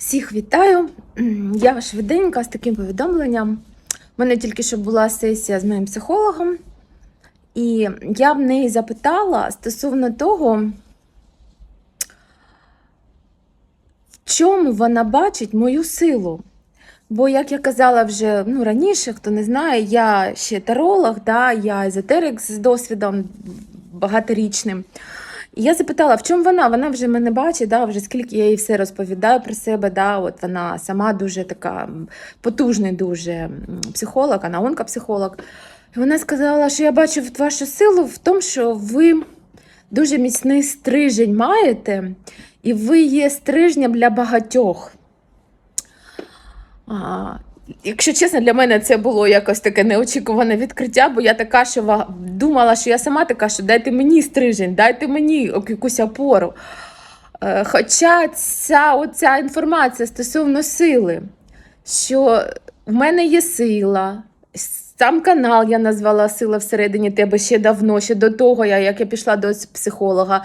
Всіх вітаю. Я швиденька з таким повідомленням. У мене тільки що була сесія з моїм психологом, і я в неї запитала стосовно того, в чому вона бачить мою силу. Бо, як я казала вже ну, раніше, хто не знає, я ще таролог, да, я езотерик з досвідом багаторічним. І я запитала, в чому вона? Вона вже мене бачить, да, вже скільки я їй все розповідаю про себе. Да, от Вона сама дуже така потужний дуже психолог, вона онкопсихолог. І вона сказала, що я бачу вашу силу в тому, що ви дуже міцний стрижень маєте, і ви є стрижнем для багатьох. А, Якщо чесно, для мене це було якось таке неочікуване відкриття, бо я така, що думала, що я сама така, що дайте мені стрижень, дайте мені якусь опору. Е, Хоча ця оця інформація стосовно сили, що в мене є сила, сам канал я назвала Сила всередині тебе ще давно, ще до того, як я пішла до психолога.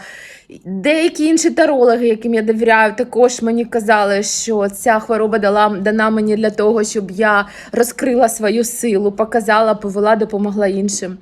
Деякі інші тарологи, яким я довіряю, також мені казали, що ця хвороба дала дана мені для того, щоб я розкрила свою силу, показала, повела, допомогла іншим.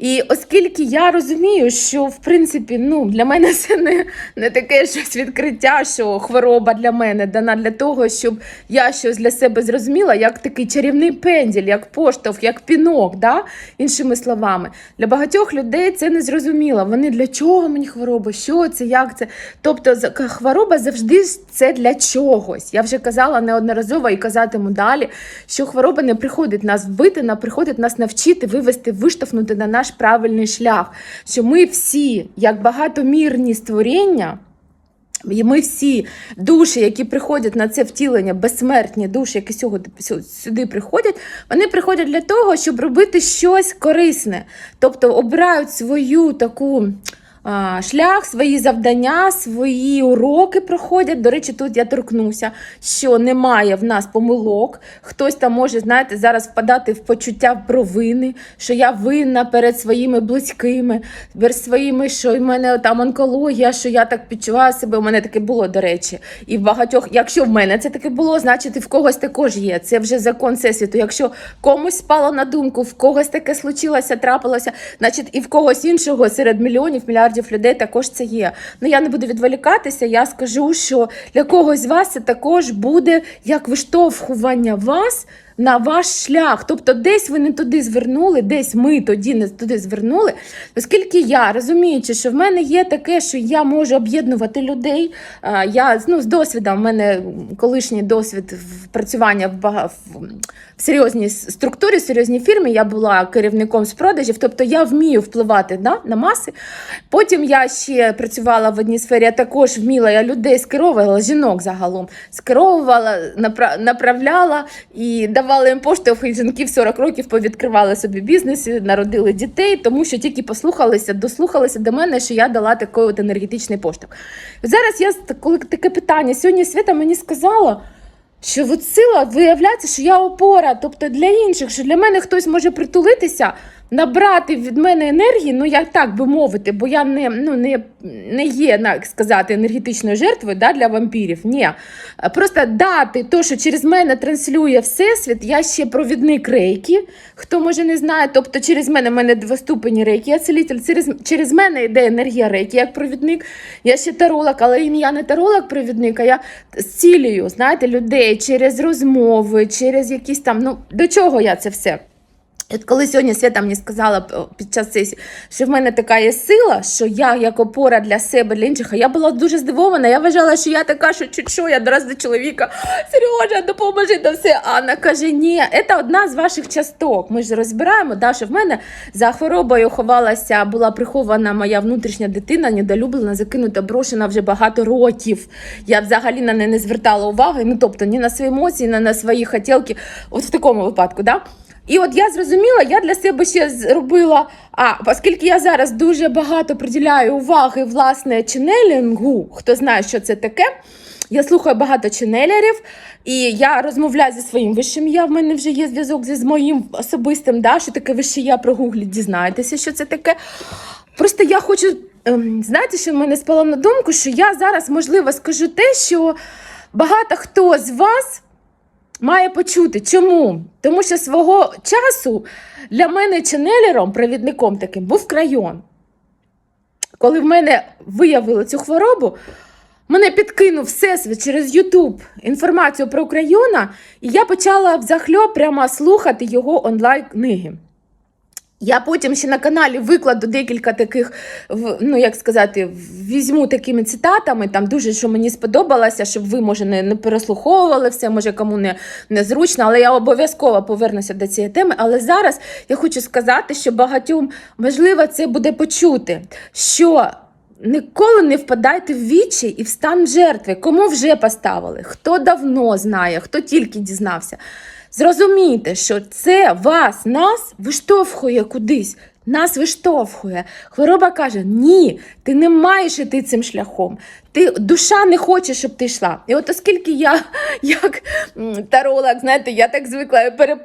І оскільки я розумію, що в принципі ну, для мене це не, не таке щось відкриття, що хвороба для мене дана для того, щоб я щось для себе зрозуміла, як такий чарівний пенділь, як поштовх, як пінок, да? іншими словами. Для багатьох людей це не зрозуміло. Вони для чого мені хвороба? Що це, як це? Тобто хвороба завжди це для чогось. Я вже казала неодноразово і казатиму далі, що хвороба не приходить нас вбити, вона приходить нас навчити, вивести, виштовхнути на наш правильний шлях. Що ми всі, як багатомірні створіння. І ми всі душі, які приходять на це втілення, безсмертні душі, які сьогодні сюди приходять, вони приходять для того, щоб робити щось корисне. Тобто обирають свою таку. Шлях, свої завдання, свої уроки проходять. До речі, тут я торкнуся, що немає в нас помилок. Хтось там може, знаєте, зараз впадати в почуття провини, що я винна перед своїми близькими, перед своїми, що в мене там онкологія, що я так підчуваю себе. У мене таке було, до речі. І в багатьох, якщо в мене це таке було, значить і в когось також є. Це вже закон всесвіту. Якщо комусь спало на думку, в когось таке случилося, трапилося, значить і в когось іншого серед мільйонів, мільярдів людей також це є. Ну я не буду відволікатися. Я скажу, що для когось з вас це також буде як виштовхування вас на ваш шлях. Тобто, десь ви не туди звернули, десь ми тоді не туди звернули. Оскільки я розуміючи, що в мене є таке, що я можу об'єднувати людей. Я ну, з досвідом, в мене колишній досвід працювання в, бага- в серйозній структурі, в серйозній фірмі. Я була керівником з продажів, тобто я вмію впливати да, на маси. Потім я ще працювала в одній сфері, я також вміла, я людей скеровувала, жінок загалом, скеровувала, направляла і давала їм поштовх, і жінки в 40 років повідкривали собі бізнес, народили дітей, тому що тільки послухалися, дослухалися до мене, що я дала такий от енергетичний поштовх. Зараз я коли таке питання, сьогодні Свята мені сказала. Що от сила виявляється, що я опора, тобто для інших, що для мене хтось може притулитися, набрати від мене енергії, ну як так би мовити, бо я не, ну, не, не є, як сказати, енергетичною жертвою да, для вампірів. Ні. Просто дати то, що через мене транслює Всесвіт, я ще провідник рейки. Хто може не знає, тобто через мене в мене двоступені рейки, я целитель, через, через мене йде енергія рейки як провідник. Я ще таролог, але я не таролог провідник, а я зцілюю, знаєте, людей через розмови, через якісь там, ну до чого я це все? От коли сьогодні Свята мені сказала під час сесії, що в мене така є сила, що я як опора для себе, для інших, а я була дуже здивована. Я вважала, що я така, що що, я дораз до чоловіка. Сережа, допоможи до все. А Анна каже: ні, це одна з ваших часток. Ми ж розбираємо, да, що в мене за хворобою ховалася, була прихована моя внутрішня дитина, недолюблена, закинута, брошена вже багато років. Я взагалі на неї не звертала уваги, ну тобто ні на свої емоції, ні на свої хотілки. От в такому випадку, да? І от я зрозуміла, я для себе ще зробила. А оскільки я зараз дуже багато приділяю уваги власне ченелінгу, хто знає, що це таке. Я слухаю багато ченелерів, і я розмовляю зі своїм вищим я. В мене вже є зв'язок зі з моїм особистим, да, що таке вище я прогугліть, дізнаєтеся, що це таке. Просто я хочу, ем, знаєте, що в мене спало на думку, що я зараз, можливо, скажу те, що багато хто з вас має почути. Чому? Тому що свого часу для мене ченелером, провідником таким, був крайон. Коли в мене виявили цю хворобу, мене підкинув всесвіт через Ютуб інформацію про крайона, і я почала взахльо прямо слухати його онлайн-книги. Я потім ще на каналі викладу декілька таких, ну як сказати, візьму такими цитатами, там дуже що мені сподобалося, щоб ви, може, не, не переслуховували все, може кому не, не зручно, але я обов'язково повернуся до цієї теми. Але зараз я хочу сказати, що багатьом важливо це буде почути, що ніколи не впадайте в вічі і в стан жертви, кому вже поставили, хто давно знає, хто тільки дізнався. Зрозумійте, що це вас, нас виштовхує кудись. Нас виштовхує. Хвороба каже: ні, ти не маєш іти цим шляхом. Ти душа не хоче, щоб ти йшла. І от оскільки я, як таролог, знаєте, я так звикла пере,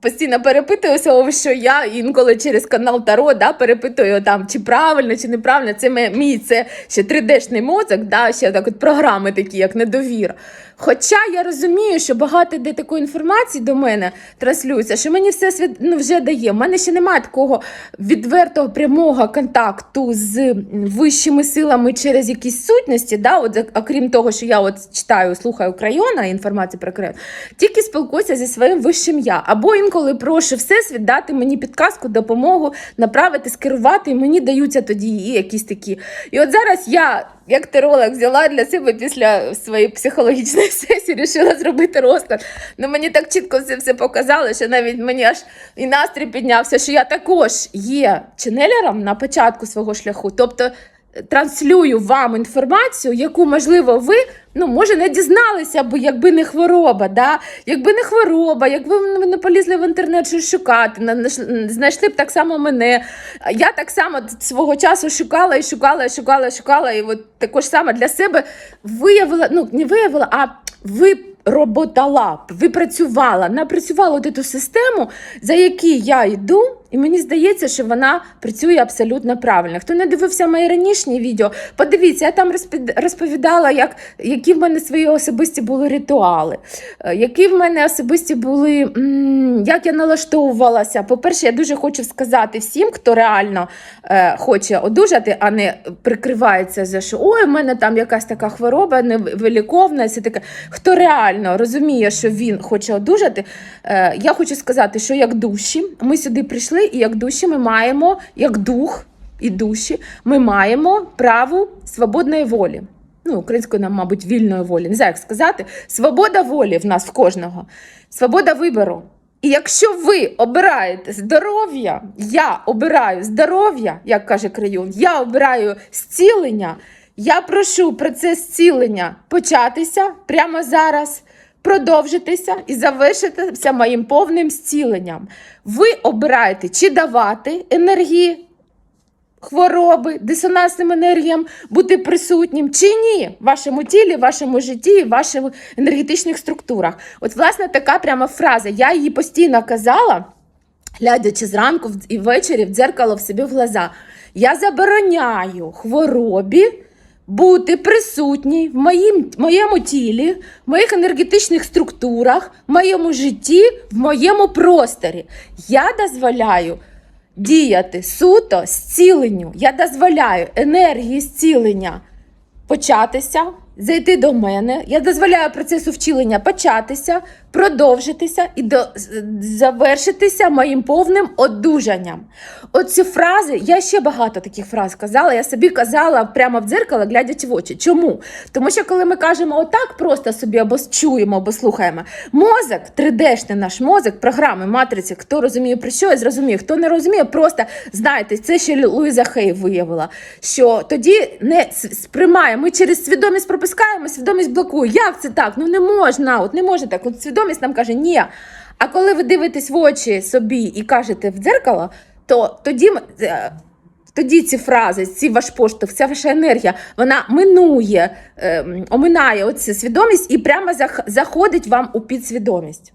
постійно перепитую, що я інколи через канал Таро да, перепитую там, чи правильно, чи неправильно. Це мій це ще 3D-шний мозок, да, ще так от програми такі, як недовіра. Хоча я розумію, що багато де такої інформації до мене транслюється, що мені все світ ну, вже дає. У мене ще немає такого відвертого прямого контакту з вищими силами через якісь сутності. Да? От, окрім того, що я от читаю, слухаю крайона, інформацію про крайон, тільки спілкуюся зі своїм вищим я. Або інколи прошу всесвіт дати мені підказку, допомогу, направити, скерувати, і мені даються тоді і якісь такі. І от зараз я, як теролог, взяла для себе після своєї психологічної сесії, вирішила зробити розклад. Ну мені так чітко це все показали, що навіть мені аж і настрій піднявся, що я також є ченелером на початку свого шляху. Тобто транслюю вам інформацію, яку, можливо, ви ну, може, не дізналися б, якби не хвороба. Да? Якби не хвороба, якби ви не полізли в інтернет щось шукати, на- знайшли б так само мене. Я так само свого часу шукала і шукала, і шукала, і шукала, і от також саме для себе виявила, ну не виявила, а ви. Роботала, випрацювала, напрацювала от цю систему, за якій я йду, і мені здається, що вона працює абсолютно правильно. Хто не дивився мої ранішні відео, подивіться, я там розповідала, як, які в мене свої особисті були ритуали, е, які в мене особисті були, як я налаштовувалася. По-перше, я дуже хочу сказати всім, хто реально е, хоче одужати, а не прикривається за що ой, в мене там якась така хвороба невиліковна, все таке. Хто реально розуміє, що він хоче одужати, е, я хочу сказати, що як душі, ми сюди прийшли, і як душі ми маємо, як дух і душі, ми маємо право свободної волі. Ну, українською нам, мабуть, вільної волі. Не знаю, як сказати. Свобода волі в нас в кожного, свобода вибору. І якщо ви обираєте здоров'я, я обираю здоров'я, як каже Крайон, я обираю зцілення, я прошу процес зцілення початися прямо зараз, продовжитися і завершитися моїм повним зціленням. Ви обираєте, чи давати енергії хвороби, дисонансним енергіям бути присутнім чи ні в вашому тілі, в вашому житті, в ваших енергетичних структурах. От, власне, така пряма фраза. Я її постійно казала, глядячи зранку і ввечері в дзеркало в собі в глаза. Я забороняю хворобі. Бути присутній в моїм, моєму тілі, в моїх енергетичних структурах, в моєму житті, в моєму просторі. Я дозволяю діяти суто зціленню. Я дозволяю енергії зцілення початися, зайти до мене. Я дозволяю процесу вчилення початися, продовжитися і до, завершитися моїм повним одужанням. Оці фрази, я ще багато таких фраз казала. Я собі казала прямо в дзеркало, глядячи в очі. Чому? Тому що коли ми кажемо отак, просто собі або чуємо, або слухаємо, мозок, 3D-шний наш мозок, програми, матриці, хто розуміє про що, я зрозумію. Хто не розуміє, просто знаєте, це ще Луїза Хей виявила, що тоді не сприймає. Ми через свідомість пропускаємо, свідомість блокує. Як це так? Ну не можна, от не може так. От свідомість нам каже, ні. А коли ви дивитесь в очі собі і кажете в дзеркало, то тоді. е, Тоді ці фрази, ці ваш поштовх, ця ваша енергія, вона минує, ем, оминає оцю свідомість і прямо заходить вам у підсвідомість.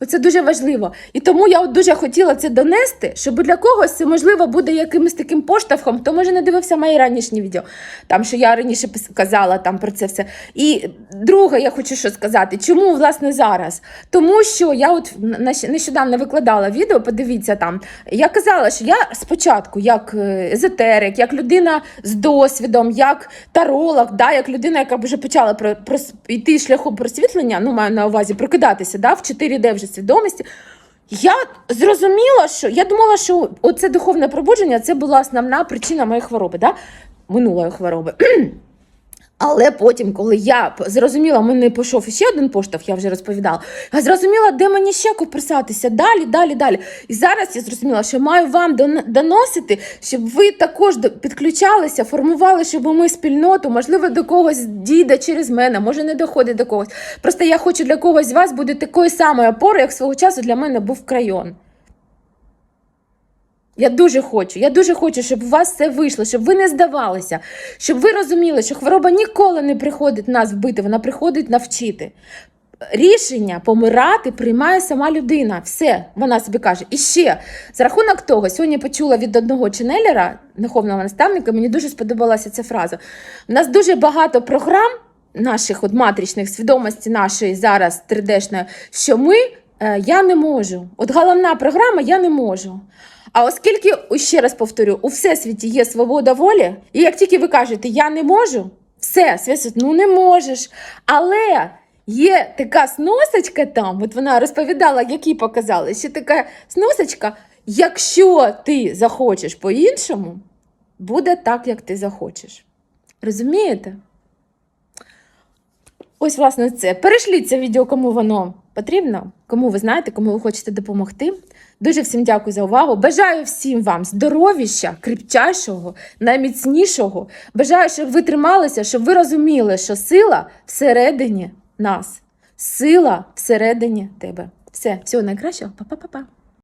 Оце дуже важливо. І тому я от дуже хотіла це донести, щоб для когось це можливо буде якимось таким поштовхом, хто може не дивився мої ранішні відео, там що я раніше казала там про це все. І друге, я хочу що сказати, чому власне зараз? Тому що я от нещ- нещодавно викладала відео, подивіться там. Я казала, що я спочатку, як е, езотерик, як людина з досвідом, як таролог, да, як людина, яка вже почала про, про йти шляхом просвітлення, ну маю на увазі прокидатися да, в 4D вже свідомості. Я зрозуміла, що я думала, що оце духовне пробудження це була основна причина моєї хвороби, да? минулої хвороби. Але потім, коли я зрозуміла, мене пішов ще один поштовх, я вже розповідала. Я зрозуміла, де мені ще копирсатися далі, далі, далі. І зараз я зрозуміла, що маю вам доносити, щоб ви також підключалися, формували, щоб ми спільноту, можливо, до когось дійде через мене, може не доходить до когось. Просто я хочу для когось з вас бути такою самою опорою, як свого часу для мене був крайон. Я дуже хочу, я дуже хочу, щоб у вас все вийшло, щоб ви не здавалися, щоб ви розуміли, що хвороба ніколи не приходить нас вбити, вона приходить навчити. Рішення помирати приймає сама людина. Все, вона собі каже. І ще за рахунок того, сьогодні почула від одного ченелера, духовного наставника, мені дуже сподобалася ця фраза. У нас дуже багато програм наших от матричних свідомості нашої зараз 3D-шної, що ми е, я не можу. От головна програма я не можу. А оскільки, ще раз повторю, у всесвіті є свобода волі, і як тільки ви кажете я не можу, все, світ, ну не можеш. Але є така сносочка там, от вона розповідала, які показали, що така сносочка, якщо ти захочеш по-іншому, буде так, як ти захочеш. Розумієте? Ось, власне, це. Перешліть це відео, кому воно потрібно, кому ви знаєте, кому ви хочете допомогти. Дуже всім дякую за увагу. Бажаю всім вам здоровіща, кріпчайшого, найміцнішого. Бажаю, щоб ви трималися, щоб ви розуміли, що сила всередині нас, сила всередині тебе. Все, всього найкращого, па-па-па-па.